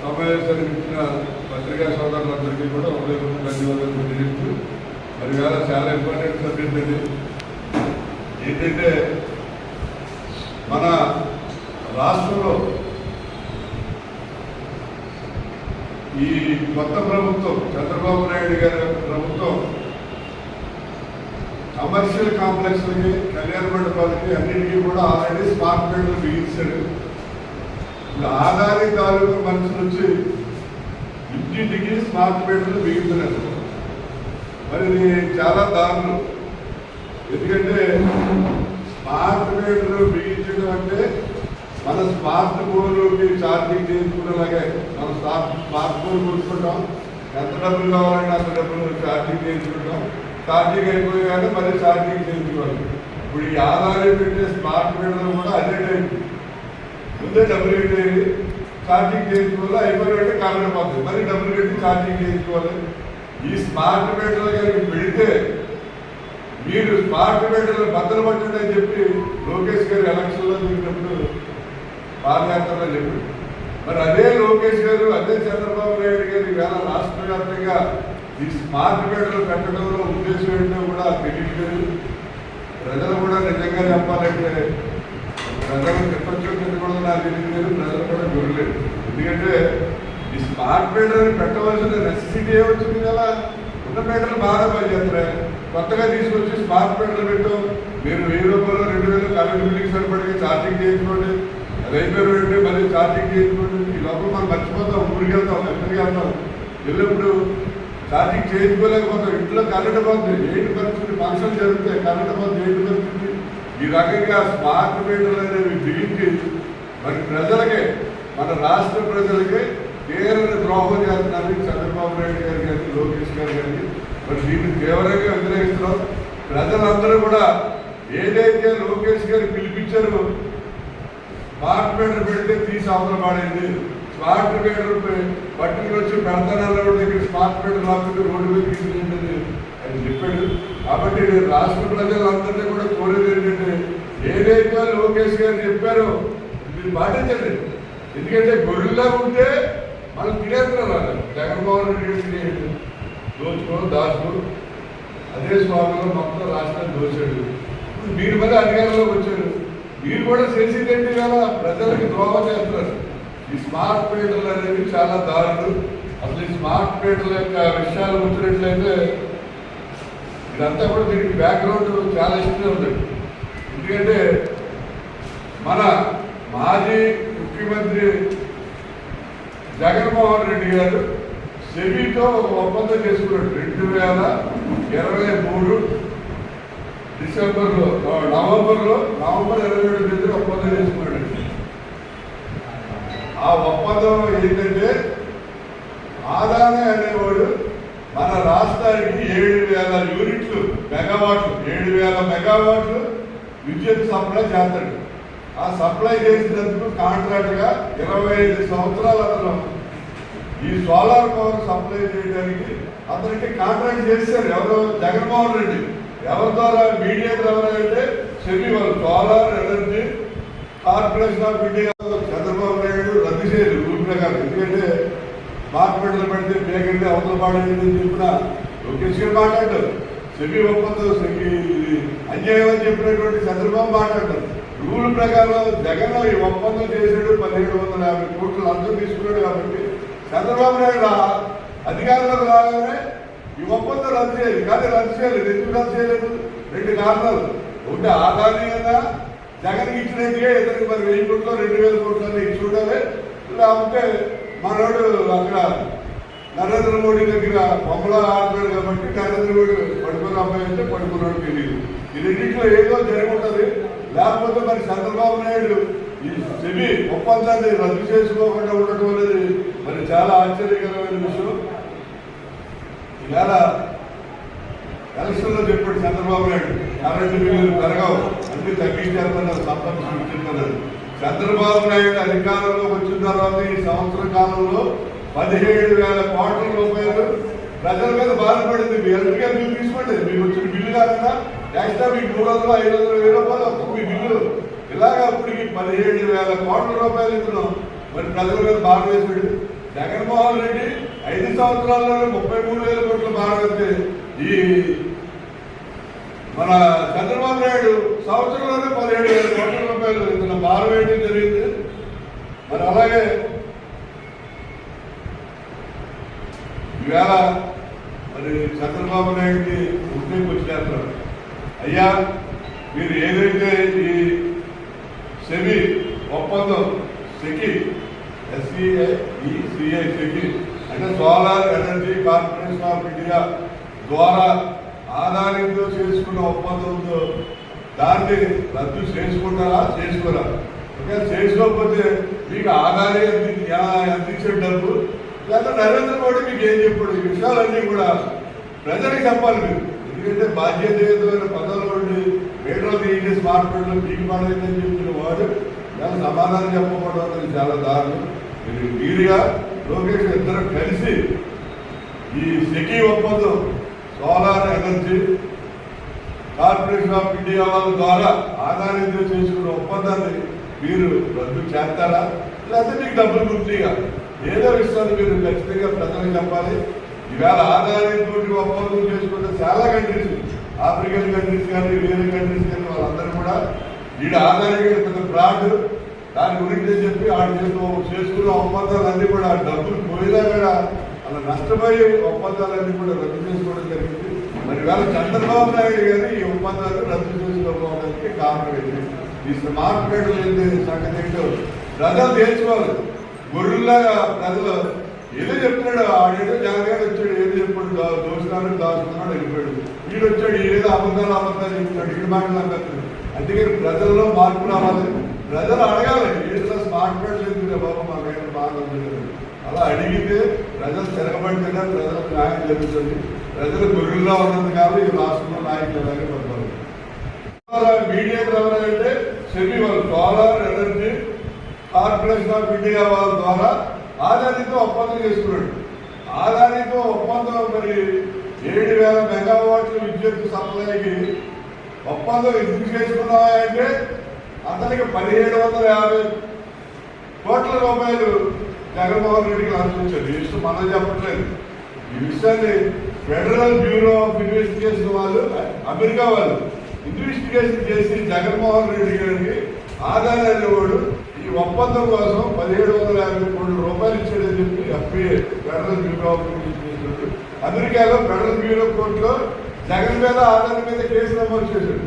సమావేశానికి ఇచ్చిన పత్రికా సోదరులందరికీ కూడా ఉదయం ధన్యవాదాలు తెలియజేస్తూ మరి వేళ చాలా ఇంపార్టెంట్ సబ్జెక్ట్ ఇది ఏంటంటే మన రాష్ట్రంలో ఈ కొత్త ప్రభుత్వం చంద్రబాబు నాయుడు గారి ప్రభుత్వం కమర్షియల్ కాంప్లెక్స్లకి కళ్యాణ మండపాలకి అన్నిటికీ కూడా ఆల్రెడీ స్మార్ట్ మీటర్లు బిగించాడు ఇప్పుడు తాలూకు మనుషులు వచ్చి ఇంటింటికి స్మార్ట్ మీటర్లు బిగించలేదు మరి చాలా దారుణం. ఎందుకంటే స్మార్ట్ మీటర్లు బిగించడం అంటే మన స్మార్ట్ ఫోన్లోకి ఛార్జింగ్ చేసుకునేలాగే మన స్మార్ట్ స్మార్ట్ ఫోన్ కొనుక్కుంటాం. ఎంత డబ్బులు కావాలంటే అంత డబ్బులు ఛార్జింగ్ చేసుకుంటాం ఛార్జింగ్ అయిపోయాక మళ్ళీ ఛార్జింగ్ చేయించుకోవాలి. ఇప్పుడు ఈ ఆధారం పెట్టే స్మార్ట్ మీటర్లు కూడా అదే టైప్. ముందే డబ్బులు కట్టేది ఛార్జింగ్ చేయించుకోవాలి అయిపోయినట్టే కరెంట్ పోతుంది. మళ్ళీ డబ్బులు కట్టి ఛార్జింగ్ చేయించుకోవాలి. ఈ స్మార్ట్ మీటర్లు కనుక పెడితే మీరు స్మార్ట్ మీటర్లు బద్దలు పట్టండి చెప్పి లోకేష్ గారు ఎలక్షన్లో దిగినప్పుడు పాదయాత్రలో చెప్పారు. మరి అదే లోకేష్ గారు అదే చంద్రబాబు నాయుడు గారు ఈవేళ రాష్ట్ర వ్యాప్తంగా ఈ స్మార్ట్ మీటర్లు పెట్టడంలో ఉద్దేశం ఏంటో కూడా తెలియట్లేదు. ప్రజలు కూడా నిజంగా చెప్పాలంటే ప్రజలు చెప్పచ్చు కూడా నాకు తెలియలేదు ప్రజలు కూడా చూడలేదు ఎందుకంటే ఈ స్మార్ట్ మీటర్ పెట్టవలసిన నెసెసిటీ వచ్చింది కదా? ఉన్న మీటర్లు బాగా పనిచేస్తున్నాయి. కొత్తగా తీసుకొచ్చి స్మార్ట్ మీటర్లు పెట్టాం. మీరు వెయ్యి రూపాయలు రెండు వేలు కరెంట్ బిల్లుకి సరిపడి ఛార్జింగ్ చేయించుకోండి. రైల్వే అయిపోయిన మళ్ళీ ఛార్జింగ్ చేయించుకోండి. ఈ లోపల మనం మర్చిపోతాం ఊరికి వెళ్తాం ఎక్కడికి వెళ్తాం. వెళ్ళినప్పుడు ఛార్జింగ్ చేయించుకోలేకపోతాం. ఇంట్లో కరెంట్ పోతుంది. ఏంటి పరిస్థితి ఫంక్షన్ జరుగుతాయి. కరెంట్ పోతుంది ఏంటి పరిస్థితి. ఈ రకంగా స్మార్ట్ మీటర్లు అనేవి బిగించి మరి ప్రజలకే మన రాష్ట్ర ప్రజలకే కేరళ ద్రోహం చేస్తున్నారు చంద్రబాబు నాయుడు గారు కానీ లోకేష్ గారు కానీ మరి దీన్ని తీవ్రంగా వ్యతిరేకిస్తున్నాం ప్రజలందరూ కూడా ఏదైతే లోకేష్ గారు పిలిపించారో స్మార్ట్ మీటర్ పెడితే తీసి అవసరం పడేది. స్మార్ట్ మీటర్ పట్టుకుని వచ్చి పెడతానన్న దగ్గర స్మార్ట్ మీటర్ లాక్కుంటే రోడ్డు మీద తీసుకుంటుంది అని చెప్పాడు. కాబట్టి రాష్ట్ర ప్రజలందరినీ కూడా కోరేది ఏంటంటే ఏదైతే లోకేష్ గారు చెప్పారో మీరు పాటించండి. ఎందుకంటే గొడుగులా ఉంటే మనం తినేస్తున్నారు జగన్మోహన్ రెడ్డి గారు తినేయండి అదే స్వామిలో మొత్తం రాష్ట్రాన్ని దోచాడు. మీరు మళ్ళీ అధికారంలోకి వచ్చారు మీరు కూడా చేసేదేంటి కదా? ప్రజలకి ద్రోహం చేస్తున్నారు. ఈ స్మార్ట్ మీటర్లు అనేవి చాలా దారులు అసలు ఈ స్మార్ట్ మీటర్ల యొక్క విషయాలు వచ్చినట్లయితే ఇదంతా కూడా దీనికి బ్యాక్గ్రౌండ్ చాలా ఇష్టం ఉంది. ఎందుకంటే మన మాజీ ముఖ్యమంత్రి జగన్మోహన్ రెడ్డి గారు సెబీతో ఒక ఒప్పందం చేసుకున్నాడు. రెండు వేల ఇరవై మూడు డిసెంబర్లో నవంబర్లో నవంబర్ ఇరవై ఏడు తేదీ ఒప్పందం చేసుకున్నాడు. ఆ ఒప్పందం ఏంటంటే ఆదానే అనేవాడు మన రాష్ట్రానికి ఏడు వేల యూనిట్లు మెగావాట్లు ఏడు వేల మెగావాట్లు విద్యుత్ సప్లై చేస్తాడు. ఆ సప్లై చేసినందుకు కాంట్రాక్ట్గా ఇరవై ఐదు సంవత్సరాలు అతను ఈ సోలార్ పవర్ సప్లై చేయడానికి అతనికి కాంట్రాక్ట్ చేశారు ఎవరు జగన్మోహన్ రెడ్డి. ఎవరి ద్వారా? మీడియా ద్వారా అంటే సెమీ వాళ్ళు solar energy corporation of India Chandrababu Naidu రద్దు చేయరు రూల్ ప్రకారం. ఎందుకంటే మార్కెట్లు పెడితే పేకంటే అవతల పాడేది అని చెప్పిన లోకేష్ గారు మాట్లాడారు. సెమీ ఒప్పందం సెమీ అన్యాయం అని చెప్పినటువంటి చంద్రబాబు మాట్లాడారు. రూల్ ప్రకారం జగన్ ఈ ఒప్పందం చేశాడు పదిహేడు వందల యాభై కోట్లు అర్థం తీసుకున్నాడు కాబట్టి చంద్రబాబు నాయుడు అధికారంలోకి రాగానే ఈ ఒప్పందం రద్దు చేయాలి. కానీ రద్దు చేయలేదు ఎందుకు రద్దు చేయలేదు? రెండు కారణాలు. ఒకటి ఆదాని కదా. జగన్కి ఇచ్చినట్టుగా ఇతనికి మరి వెయ్యి కోట్లు రెండు వేల కోట్లు ఇచ్చి ఉండాలి. లేకపోతే మనోడు అక్కడ నరేంద్ర మోడీ దగ్గర బొమ్మలా ఆడుతున్నాడు కాబట్టి నరేంద్ర మోడీ పడుకున్న అమ్మాయి అంటే పడుకున్నాడు తెలియదు. ఈ రెండింటిలో ఏదో జరిగి ఉంటుంది. లేకపోతే మరి చంద్రబాబు నాయుడు సెబీ ఒప్పందాన్ని రద్దు చేసుకోకుండా ఉండటం అనేది మరి చాలా ఆశ్చర్యకరమైన విషయం. ఇవాళ ఎలక్షన్లో చెప్పాడు చంద్రబాబు నాయుడు కరెంటు బిల్లులు పెరగవు అన్ని తగ్గించేస్తున్నారు సంపద సృష్టిస్తున్నారు చంద్రబాబు నాయుడు అధికారంలోకి వచ్చిన తర్వాత ఈ సంవత్సర కాలంలో పదిహేడు వేల కోట్ల రూపాయలు ప్రజల మీద బాధపడింది. మీ ఎలక్ట్రికల్ బిల్లు తీసుకోండి మీకు వచ్చిన బిల్లు కాకుండా ఎక్స్ట్రా మీకు మూడు వందలు ఐదు వందలు వెయ్యి రూపాయలు మీ బిల్లు. పదిహేడు వేల కోట్ల రూపాయలు ఇస్తున్నాం. మరి ప్రజల మీద బాధ వేసాడు జగన్మోహన్ రెడ్డి ఐదు సంవత్సరాల్లోనే ముప్పై మూడు వేల కోట్ల బాధ వేస్తే ఈ మన చంద్రబాబు నాయుడు సంవత్సరంలోనే పదిహేడు వేల కోట్ల రూపాయలు ఇతను భారం వేయడం జరిగింది? మరి అలాగే ఈవేళ మరి చంద్రబాబు నాయుడికి ఉద్యోగం వచ్చేస్తారు అయ్యా మీరు ఏదైతే ఈ సెమీ ఒప్పందం సెకి ఎస్సీఐ సిఐ సెకి అంటే solar energy corporation of India ద్వారా ఆదాయంతో చేసుకున్న ఒప్పందంతో దాన్ని రద్దు చేసుకుంటారా చేసుకోరా? ఇంకా చేసుకోకపోతే మీకు ఆదాయం అందించే డబ్బు లేదా నరేంద్ర మోడీ మీకు ఏం చెప్పాడు? ఈ విషయాలన్నీ కూడా ప్రజలకు చెప్పాలి మీరు. ఎందుకంటే బాధ్యతయుతమైన పదవులు ఉండి మీటర్లు తీయండి స్మార్ట్ ఫోన్లు మీకు పడలేదని చెప్పిన వాడు ఇలా సమాధానం చెప్పకపోవడం చాలా దారుణం. మీరు మీడియా లోకేష్ ఇద్దరు కలిసి ఈ సెకీ ఒప్పందం solar energy corporation of India వాళ్ళ ద్వారా ఆదాయంతో చేసుకున్న ఒప్పందాన్ని మీరు రద్దు చేస్తారా? లేకపోతే మీకు డబ్బులు గుర్తిగా ఏదో విషయాన్ని మీరు ఖచ్చితంగా ప్రజలకు చెప్పాలి. ఈవేళ ఆదాయంతో ఒప్పందం చేసుకుంటే చాలా కంట్రీస్ ఆఫ్రికన్ కంట్రీస్ కానీ వేరే కంట్రీస్ కానీ వాళ్ళందరూ కూడా వీడు ఆదాయంగా పెద్ద ఫ్రాడ్ దాని గురించి చెప్పి ఆడు చేస్తూ చేసుకున్న ఒప్పందాలన్నీ కూడా డబ్బులు పోయినా కూడా అలా నష్టపోయే ఒప్పందాలన్నీ కూడా రద్దు చేసుకోవడం జరిగింది. మరి వేళ చంద్రబాబు నాయుడు గారు ఈ ఒప్పందాలు రద్దు చేసుకోవడానికి కారణం ఏంటి? ఈ స్మార్ట్ మీటర్లు ఏంటి? సంగతి ఏంటో ప్రజలు తెలుసుకోవాలి గొర్రెల్లాగా ప్రజలు ఏదో చెప్తున్నాడు ఆడేదో జాగ్రత్త వచ్చాడు ఏదో చెప్పాడు దోషాలు దాచుకున్నాడు వెళ్ళిపోయాడు. వీడు వచ్చాడు ఏదో అబద్ధాలు అబద్ధాలు చెప్తున్నాడు వీడు మాటలు అందుకని ప్రజల్లో మార్పు రావాలి. ప్రజలు అడగాలి ఏంటో స్మార్ట్ మీటర్లు లేదు బాబు మా బాగుంది బాగా అలా అడిగితే ప్రజలు తిరగబడితేనే ప్రజలకు న్యాయం జరుగుతుంది. ప్రజలు గురువుల్లో ఉన్నది కాదు ఈ రాష్ట్రంలో నాయకులు ఎలాగే పడతారు మీడియేటర్ ఎవరంటే సెమీ వాళ్ళు solar energy corporation of India వాళ్ళ ద్వారా ఆదానితో ఒప్పందం చేసుకున్నాడు. ఆదానితో ఒప్పందం మరి ఏడు వేల మెగావాట్ల విద్యుత్ సప్లైకి ఒప్పందం ఎందుకు చేసుకున్నావా అంటే అతనికి పదిహేడు వందల యాభై కోట్ల రూపాయలు జగన్మోహన్ రెడ్డికి అందించారు. ఈ విషయం మనం చెప్పట్లేదు. ఈ విషయాన్ని ఫెడరల్ బ్యూరో ఆఫ్ ఇన్వెస్టిగేషన్ వాళ్ళు అమెరికా వాళ్ళు ఇన్వెస్టిగేషన్ చేసి జగన్మోహన్ రెడ్డి గారికి ఆదాయాన్ని వాడు ఈ ఒప్పందం కోసం పదిహేడు వందల యాభై కోట్ల రూపాయలు ఇచ్చాడని చెప్పి FIA federal bureau of investigation అమెరికాలో ఫెడరల్ బ్యూరో కోర్టులో జగన్ మీద ఆదాయం మీద కేసు నమోదు చేశాడు.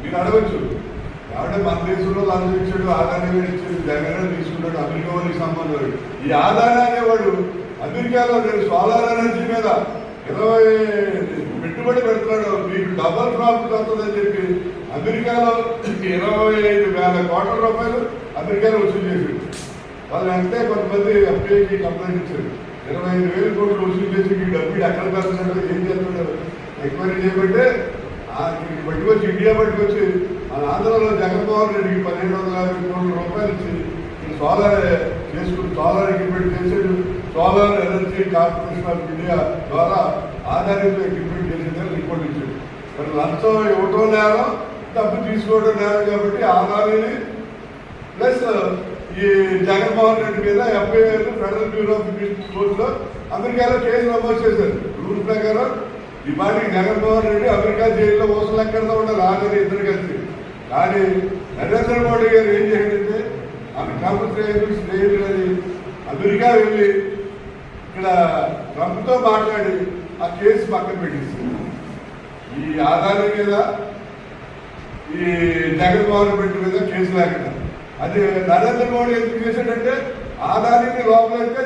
మీరు అడగచ్చు. కాబట్టి మన దేశంలో లంచం ఇచ్చాడు ఆదాయం ఇచ్చాడు జగన్ తీసుకున్నాడు అమెరికా వాళ్ళకి సంబంధం ఈ ఆదాయం అనేవాడు అమెరికాలో నేను సోలార్ ఎనర్జీ మీద ఇరవై పెట్టుబడి పెడుతున్నాడు. మీకు డబల్ ప్రాఫిట్ వస్తుందని చెప్పి అమెరికాలో ఇరవై ఐదు వేల కోట్ల రూపాయలు అమెరికాలో వసూలు చేశాడు. వాళ్ళు అంటే కొంతమంది ఎఫ్ఐకి కంప్లైంట్ ఇచ్చారు. ఇరవై ఐదు వేల కోట్లు వసూలు చేసి మీ డబ్బు ఎక్కడ పెడుతున్నాడు ఏం ఎంక్వైరీ చేయబట్టే పట్టుకొచ్చి ఇండియా పట్టుకొచ్చి మన ఆంధ్రలో జగన్మోహన్ రెడ్డికి పన్నెండు వందల యాభై కోట్ల రూపాయలు ఇచ్చి ఈ సోలార్ చేసుకుని సోలార్ ఎక్విప్మెంట్ చేసాడు. Solar energy corporation of India ద్వారా ఆధారిత ఎక్విప్మెంట్ చేసేదని రిపోర్ట్ ఇచ్చాడు. మరి లంచం ఇవ్వటం నేరం డబ్బు తీసుకోవడం నేరం కాబట్టి ఆదాయాన్ని ప్లస్ ఈ జగన్మోహన్ రెడ్డి మీద FIR federal bureau of investigation కోర్టులో అమెరికాలో కేసు నమోదు చేశారు. రూల్ ప్రకారం ఈ పాటికి జగన్మోహన్ రెడ్డి అమెరికా జైల్లో ఊసలు ఎక్కడతో ఉండాలి ఆఖరి ఇద్దరు కలిసి. కానీ నరేంద్ర మోడీ గారు ఏం చేయాలంటే ఆమె ట్రంప్ స్నేహితులు స్నేహితులు అది అమెరికా వెళ్ళి ఇక్కడ ట్రంప్తో మాట్లాడి ఆ కేసు పక్కన పెట్టేసి ఈ ఆధారం మీద ఈ జగన్మోహన్ రెడ్డి మీద కేసు లేకుండా అది నరేంద్ర మోడీ ఎందుకు చేశాడంటే ఆదాయాన్ని లోపలైతే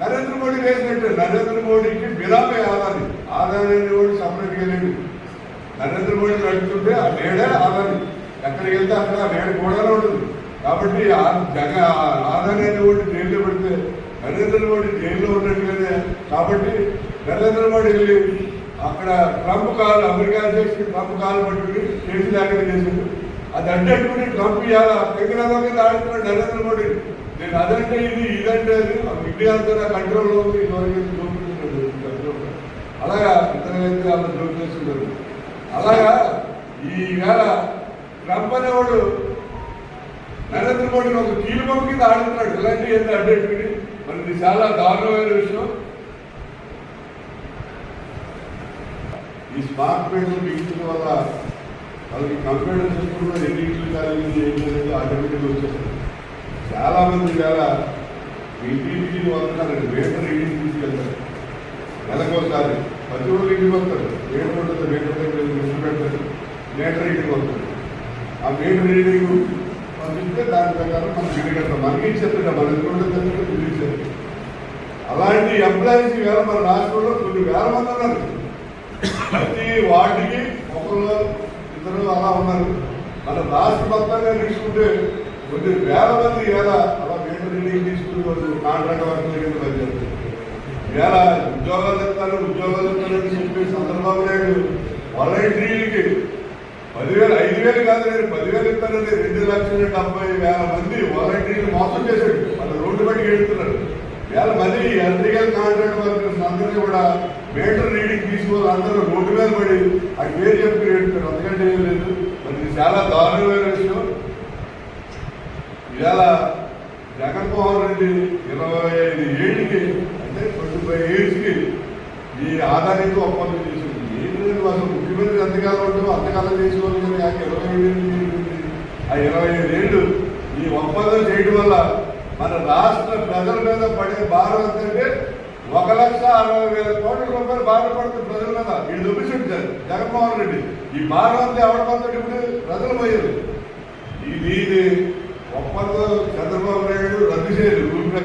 నరేంద్ర మోడీ వేసినట్టు నరేంద్ర మోడీకి బిరామే ఆదాని. ఆదాని కూడా సపరేట్గా లేదు నరేంద్ర మోడీ నడుస్తుంటే ఆ నేడే ఆదాని. ఎక్కడికి వెళ్తే అక్కడ ఆ నేడు కూడానే ఉంటుంది. కాబట్టి ఆ జగ ఆదాని కూడా జైల్లో పెడితే నరేంద్ర మోడీ జైల్లో ఉన్నట్టుగానే కాబట్టి నరేంద్ర మోడీ వెళ్ళి అక్కడ ట్రంప్ కాలు అమెరికా అధ్యక్షుడు ట్రంప్ కాలు పట్టుకుని చేసి లేకుండా చేసిండు అది అడ్డట్టుకుని ట్రంప్ ఇవాళ పెంగళాల మీద ఆడుతున్నాడు నరేంద్ర మోడీ? నేను అదంటే ఇది ఇదంటే అది. ఇండియా అంతా కంట్రోల్లో ఉంది ఇంతవరకు చూపుతున్నాడు కంట్రోల్ అలాగా ఇతరులైతే వాళ్ళు జోక్ చేస్తున్నారు. అలాగా ఈ వేళ ట్రంప్ అనేవాడు నరేంద్ర మోడీని ఒక కీలుబొమ్మ కింద ఆడుతున్నాడు. ఇలాంటి ఏంటి అడ్డట్టుకుని మరి ఇది చాలా దారుణమైన విషయం. ఈ స్మార్ట్ మీటర్లు బిగించడం వల్ల వాళ్ళకి కంప్యూటర్ సిస్టమ్ కూడా ఎన్ని ఇట్లు కలిగింది ఏంటి అనేది ఆటోమేటిక్గా వచ్చేస్తుంది చాలా మంది వేళ ఇంటింటికి వస్తున్నారండి మీటర్ ఇంటికి తీసుకెళ్తారు. నెలకోసారి ప్రతి ఒక్కరు ఇంటికి వస్తారు. మీటర్ ఉంటుంది మీటర్ దగ్గర దృష్టి పెడతారు. మేటర్ ఇంటికి వస్తారు. ఆ మేటర్ రీడింగ్ పంపిస్తే దాని ప్రకారం మనం బిల్లు మనకి ఇచ్చేస్తారు మన ఎదురు బిల్లు అలాంటి ఎంప్లాయీస్ వేల మన రాష్ట్రంలో కొన్ని వేల మంది ఉన్నారు. ప్రతి వాటికి ఒకరు ఇద్దరు అలా ఉన్నారు. మన రాష్ట్ర మొత్తంగా తీసుకుంటే కొన్ని వేల మంది ఎలా అలా మీటర్ రీడింగ్ తీసుకుని వాళ్ళు కాంట్రాక్ట్ వర్క్ కింద పనిచేస్తారు వేల ఉద్యోగాలు ఇస్తారు ఉద్యోగాలు ఇస్తారని చెప్పి చంద్రబాబు నాయుడు వాలంటీర్లకి పదివేలు ఐదు వేలు కాదు నేను పదివేలు ఇస్తానని రెండు లక్షల డెబ్బై వేల మంది వాలంటీర్లు మోసం చేశాడు వాళ్ళు రోడ్డు బట్టి వెళ్తున్నారు వేల మంది ఎలక్ట్రికల్ కాంట్రాక్ట్ వర్కర్స్ అందరినీ కూడా మీటర్ రీడింగ్ తీసుకోవాలి అందరూ రోడ్డు మీద పడి ఆ పేరు చెప్పి వెళ్తున్నారు అందుకంటే ఏం లేదు. మరి చాలా దారుణమైన విషయం. ఇవాళ జగన్మోహన్ రెడ్డి ఇరవై ఐదు ఏళ్ళకి అంటే ట్వంటీ ఫైవ్ ఇయర్స్కి ఈ ఆదాయంతో ఒప్పందం చేసింది ఏంటంటే అసలు ముఖ్యమంత్రి ఎంతకాలం ఉంటుందో అంతకాలం చేసుకోవాలి కానీ ఆ ఇరవై ఐదు ఆ ఇరవై ఐదు ఏళ్ళు ఈ ఒప్పందం చేయడం వల్ల మన రాష్ట్ర ప్రజల మీద పడే భారం ఎంతంటే ఒక లక్ష అరవై వేల కోట్ల రూపాయలు బాధపడుతుంది ప్రజల మీద వీళ్ళు చూపించారు జగన్మోహన్ రెడ్డి. ఈ భారం అంతా ఎవరి పడుతుంది ఇప్పుడు ప్రజలు పోయారు ఇది ఇది ఒప్పందం చంద్రబాబు నాయుడు రద్దు చేయరు